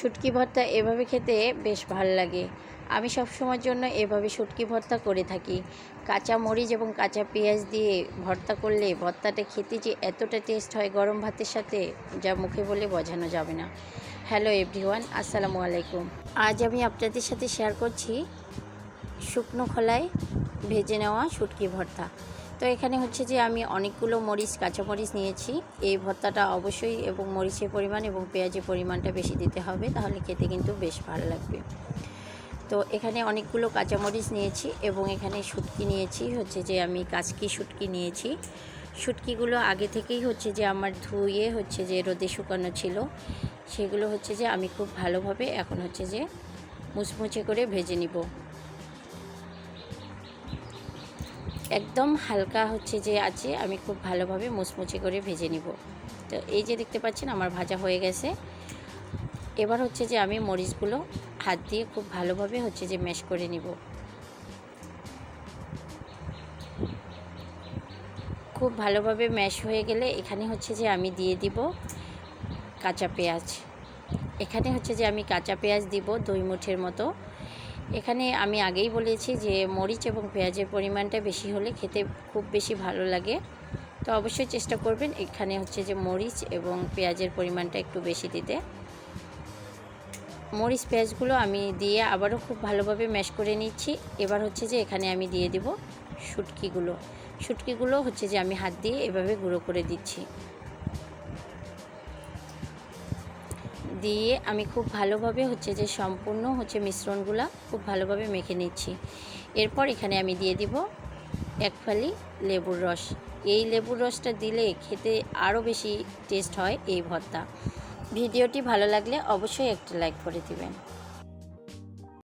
শুটকি ভর্তা এভাবে খেতে বেশ ভালো লাগে। আমি সব সময়ের জন্য এভাবে শুটকি ভর্তা করে থাকি। কাঁচা মরিচ এবং কাঁচা পেঁয়াজ দিয়ে ভর্তা করলে ভর্তাটা খেতে যে এতটা টেস্ট হয় গরম ভাতের সাথে, যা মুখে বলে বোঝানো যাবে না। হ্যালো এভরিওয়ান, আসসালামু আলাইকুম। আজ আমি আপনাদের সাথে শেয়ার করছি শুকনো খোলায় ভেজে নেওয়া শুটকি ভর্তা। তো এখানে হচ্ছে যে আমি অনেকগুলো মরিচ, কাঁচা মরিচ নিয়েছি। এই ভর্তাটা অবশ্যই এবং মরিচের পরিমাণ এবং পেঁয়াজের পরিমাণটা বেশি দিতে হবে, তাহলে খেতে কিন্তু বেশ ভালো লাগবে। তো এখানে অনেকগুলো কাঁচামরিচ নিয়েছি এবং এখানে শুটকি নিয়েছি, হচ্ছে যে আমি কাচকি শুটকি নিয়েছি। শুটকিগুলো আগে থেকেই হচ্ছে যে আমার ধুয়ে হচ্ছে যে রোদে শুকানো ছিল। সেগুলো হচ্ছে যে আমি খুব ভালোভাবে এখন হচ্ছে যে মুচমুচে করে ভেজে নিব। একদম হালকা হচ্ছে যে আছে, আমি খুব ভালোভাবে মুচমুচে করে ভেজে নিব। তো এই যে দেখতে পাচ্ছেন আমার ভাজা হয়ে গেছে। এবার হচ্ছে যে আমি মরিচগুলো হাত দিয়ে খুব ভালোভাবে হচ্ছে যে ম্যাশ করে নিব। খুব ভালোভাবে ম্যাশ হয়ে গেলে এখানে হচ্ছে যে আমি দিয়ে দিব কাঁচা পেঁয়াজ। এখানে হচ্ছে যে আমি কাঁচা পেঁয়াজ দিব দুই মুঠের মতো। এখানে আমি আগেই বলেছি যে মরিচ এবং পেঁয়াজের পরিমাণটা বেশি হলে খেতে খুব বেশি ভালো লাগে। তো অবশ্যই চেষ্টা করবেন এখানে হচ্ছে যে মরিচ এবং পেঁয়াজের পরিমাণটা একটু বেশি দিতে। মরিচ পেঁয়াজগুলো আমি দিয়ে আবারও খুব ভালোভাবে ম্যাশ করে নিচ্ছি। এবার হচ্ছে যে এখানে আমি দিয়ে দিব শুটকিগুলো। শুটকিগুলো হচ্ছে যে আমি হাত দিয়ে এভাবে গুঁড়ো করে দিচ্ছি। দিয়ে আমি খুব ভালোভাবে হচ্ছে যে সম্পূর্ণ হচ্ছে মিশ্রণগুলো খুব ভালোভাবে মেখে নিচ্ছি। এরপর এখানে আমি দিয়ে দিব এক ফালি লেবুর রস। এই লেবুর রসটা দিলে খেতে আরও বেশি টেস্ট হয় এই ভর্তা। ভিডিওটি ভালো লাগলে অবশ্যই একটা লাইক করে দিবেন।